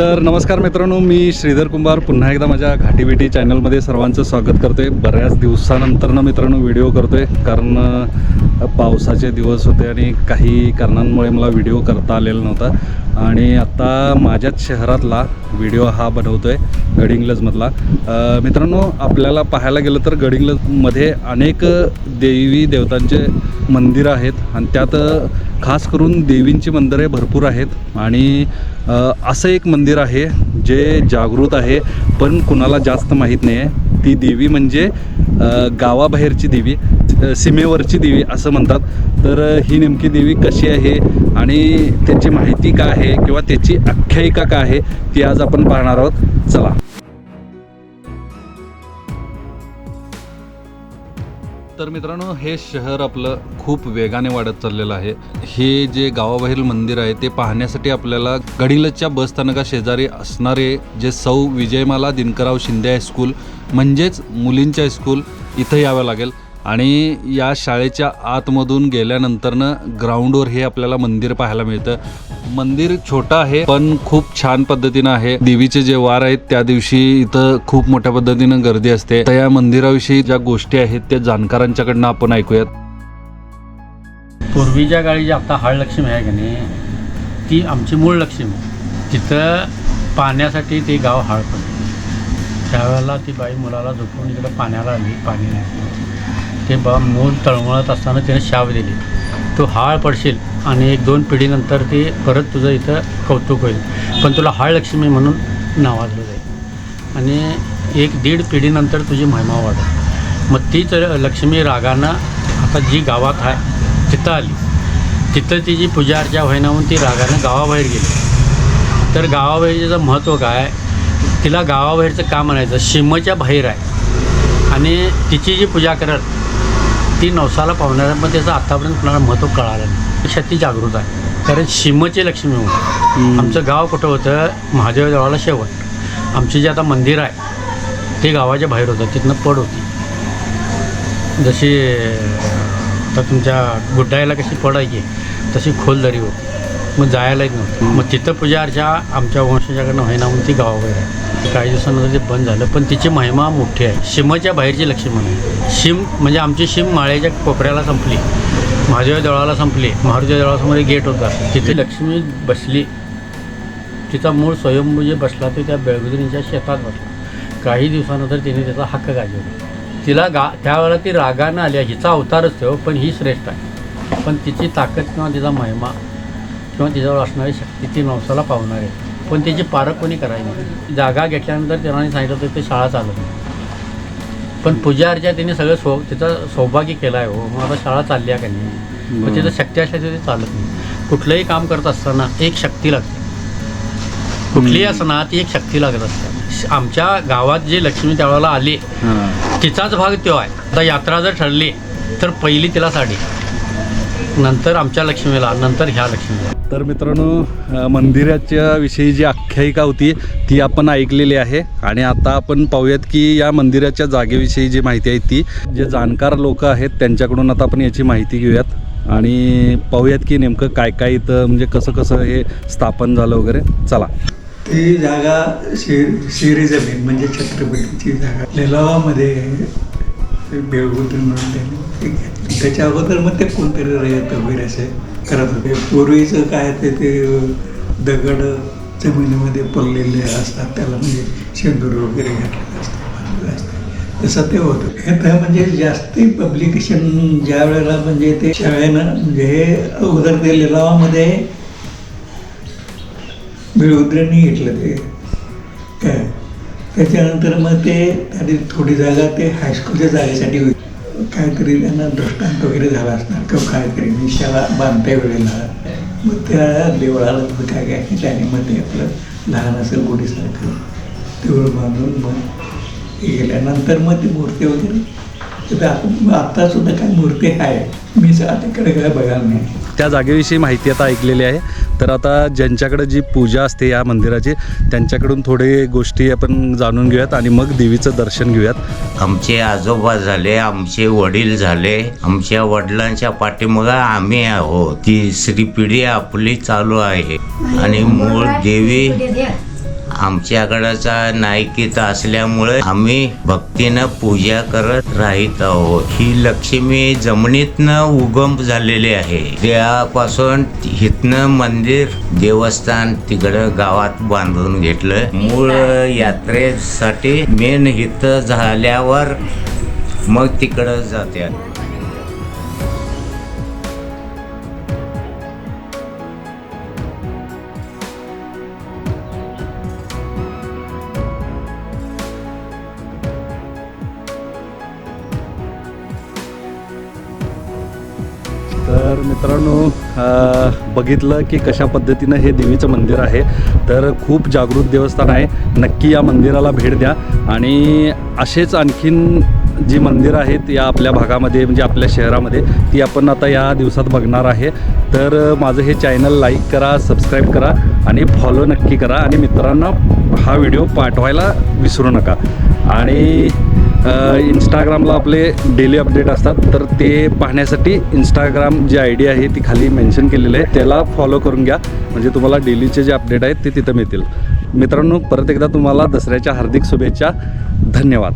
तर नमस्कार मित्रांनो मी श्रीधर कुंभार पुन्हा एकदा माझ्या घाटीबेटी चॅनलमध्ये सर्वांचं स्वागत करतोय. बऱ्याच दिवसानंतर ना मित्रांनो व्हिडिओ करतोय. कारण पावसाचे दिवस होते आणि काही कारणांमुळे मला व्हिडिओ करता आलेला नव्हता. आणि आत्ता माझ्याच शहरातला व्हिडिओ हा बनवतोय गडिंग्लजमधला. मित्रांनो आपल्याला पाहायला गेलं तर गडिंग्लजमध्ये अनेक देवी देवतांचे मंदिरं आहेत आणि त्यात खास करून देवींची मंदिरे भरपूर आहेत. आणि असं एक मंदिर आहे जे जागृत आहे पण कुणाला जास्त माहीत नाही आहे ती देवी म्हणजे गावाबाहेरची देवी सीमेवरची देवी असं म्हणतात. तर ही नेमकी देवी कशी आहे आणि त्याची माहिती काय आहे किंवा त्याची आख्यायिका काय आहे ती आज आपण पाहणार आहोत. चला. तर मित्रांनो हे शहर आपलं खूप वेगाने वाढत चाललेलं आहे. हे जे गावाबाहेरील मंदिर आहे ते पाहण्यासाठी आपल्याला गडीलच्या बसस्थानका शेजारी असणारे जे सौ विजयमाला दिनकराव शिंदे हायस्कूल म्हणजेच मुलींचे हायस्कूल इथं यावं लागेल. आणि या शाळेच्या आतमधून गेल्यानंतरनं ग्राउंडवर हे आपल्याला मंदिर पाहायला मिळतं. मंदिर छोटं आहे पण खूप छान पद्धतीनं आहे. देवीचे जे वार आहेत त्या दिवशी इथं खूप मोठ्या पद्धतीनं गर्दी असते. तर या मंदिराविषयी ज्या गोष्टी आहेत त्या जाणकारांच्याकडनं आपण ऐकूयात. पूर्वीच्या काळी जी आता हळ लक्ष्मी आहे की नाही ती आमची मूळ लक्ष्मी. तिथं पाण्यासाठी ते गाव हाळ पडते त्यावेळेला ती बाई मुलाला झोपून इकडं पाण्याला आली पाणी नाही. ते बा मूल तळमळत असताना त्याने शाप दिली. तू हाळ पडशील आणि एक दोन पिढीनंतर ते परत तुझं इथं कौतुक होईल. पण तुला हाळ लक्ष्मी म्हणून नावाजलं जाईल. आणि एक दीड पिढीनंतर तुझी महिमा वाढेल. मग तीच लक्ष्मी रागानं आता जी गावात आहे तिथं आली. तिथं तिची पूजा अर्चा होईना म्हणून ती रागानं गावाबाहेर गेली. तर गावाबाहेरचं महत्त्व काय तिला गावाबाहेरचं का म्हणायचं? शिमच्या बाहेर आहे. आणि तिची जी पूजा करत ती नवसाला पावणार पण त्याचं आतापर्यंत कुणाला महत्त्व कळालं नाही. पेक्षा ती जागृत आहे. कारण शिमचे लक्ष्मी होती आमचं गाव कुठं होतं? महादेव देवाला शेवट. आमचे जे आता मंदिर आहे ते गावाच्या बाहेर होतं. तिथनं पड होती. जशी आता तुमच्या गुड्डायला कशी पड आहे की तशी खोलदरी होती. मग जायला येत नव्हतं मग तिथं पूजा अर्चा आमच्या वंशजाकडनं व्हायना म्हणून ती गावाबाहेर आहे. काही दिवसानंतर ते बंद झालं. पण तिची महिमा मोठी आहे. शिमच्या बाहेरची लक्ष्मी आहे. शिम म्हणजे आमची शिम माळ्याच्या कोपऱ्याला संपली. महादेव देवळाला संपली. महादेव देवळासमोर एक गेट होता. तिथे लक्ष्मी बसली. तिचा मूळ स्वयंभू जे म्हणजे बसला तो त्या बेळगुदरीच्या शेतात बसला. काही दिवसानंतर तिने त्याचा हक्क गाजवला. तिला गा त्यावेळेला ती रागानं आली. हिचा अवतारच ठेव पण ही श्रेष्ठ आहे. पण तिची ताकद किंवा तिचा महिमा किंवा तिच्यावर असणारी शक्ती ती नवसाला पावणार आहे. पण त्याची पारख कोणी करायची जागा घेतल्यानंतर त्यांना सांगितलं होतं ते शाळा चालत नाही पण पूजा अर्चा तिने सगळं सौ तिचं सौभाग्य केलं आहे हो. मग आता शाळा चालली आहे का नाही? पण तिथं शक्ती असल्याचं ते चालत नाही. कुठलंही काम करत असताना एक शक्ती लागते. कुठलीही असना ती एक शक्ती लागत असते. आमच्या गावात जे लक्ष्मी त्यावेळेला आली तिचाच भाग तो आहे. आता यात्रा जर ठरली तर पहिली तिला साडी. नंतर आमच्या लक्ष्मीला नंतर ह्या लक्ष्मीला. तर मित्रांनो मंदिराच्या विषयी जी आख्यायिका होती ती आपण ऐकलेली आहे. आणि आता आपण पाहूयात की या मंदिराच्या जागेविषयी जी माहिती आहे ती जे जाणकार लोक आहेत त्यांच्याकडून आता आपण याची माहिती घेऊयात. आणि पाहूयात की नेमकं काय काय इथं म्हणजे कसं कसं हे स्थापन झालं वगैरे. चला. ती जागा शेर शेरी जमीन म्हणजे छत्रपतीची जागा. लिलावामध्ये बेळगुट म्हणून त्यांनी घेतली. त्याच्या अगोदर मग ते कोणतरी रयत वगैरे असे करत होते. पूर्वीचं काय ते ते दगड जमिनीमध्ये पडलेले असतात त्याला म्हणजे शेंदूर वगैरे घातलेलं असतं असतं तसं ते होतं. हे तर म्हणजे जास्ती पब्लिकेशन ज्या वेळेला म्हणजे ते शाळेनं म्हणजे हे अगोदर ते लिलावामध्ये बिळउद्रेंनी घेतलं ते. काय? त्याच्यानंतर मग ते आणि थोडी जागा ते हायस्कूलच्या जागेसाठी होती. काहीतरी त्यांना दृष्टांत वगैरे झाला असणार. किंवा काहीतरी निशाला शाळा बांधत्या वेळेला मग त्या देवळाला मग काय काय त्याने आणि मग ते आपलं लहान असं गुढीसारखं. देऊळ बांधून मग गेल्यानंतर मग ती मूर्ती वगैरे तर आता सुद्धा काय मूर्ती आहे. मी तिकडे काय बघायला नाही. त्या जागेविषयी माहिती आता ऐकलेली आहे. तर आता ज्यांच्याकडे जी पूजा असते या मंदिराची त्यांच्याकडून थोडे गोष्टी आपण जाणून घेऊयात आणि मग देवीचं दर्शन घेऊयात. आमचे आजोबा झाले आमचे वडील झाले. आमच्या वडिलांच्या पाठीमागं आम्ही आहोत. तिसरी पिढी आपली चालू आहे. आणि मूळ देवी आमच्याकडचा नायकीचा असल्यामुळे आम्ही भक्तीनं पूजा करत राहत आहोत. ही लक्ष्मी जमिनीतनं उगम झालेली आहे. त्यापासून हितनं मंदिर देवस्थान तिकडं गावात बांधून घेतलं मूळ यात्रेसाठी मेन हित झाल्यावर मग तिकडं जात्यात. तर मित्रांनो बघितलं की कशा पद्धतीनं हे देवीचं मंदिर आहे. तर खूप जागृत देवस्थान आहे. नक्की या मंदिराला भेट द्या. आणि असेच आणखीन जी मंदिरं आहेत या आपल्या भागामध्ये म्हणजे आपल्या शहरामध्ये ती आपण आता या दिवसात बघणार आहे. तर माझं हे चॅनल लाईक करा सबस्क्राईब करा आणि फॉलो नक्की करा. आणि मित्रांना हा व्हिडिओ पाठवायला विसरू नका. आणि इंस्टाग्रामला आपले डेली अपडेट असतात. तर ते पाहण्यासाठी इंस्टाग्राम जी आय डी आहे ती खाली मेन्शन केलेली आहे. त्याला फॉलो करून घ्या. म्हणजे तुम्हाला डेलीचे जे अपडेट आहेत ते तिथं मिळतील. मित्रांनो परत एकदा तुम्हाला दसऱ्याच्या हार्दिक शुभेच्छा. धन्यवाद.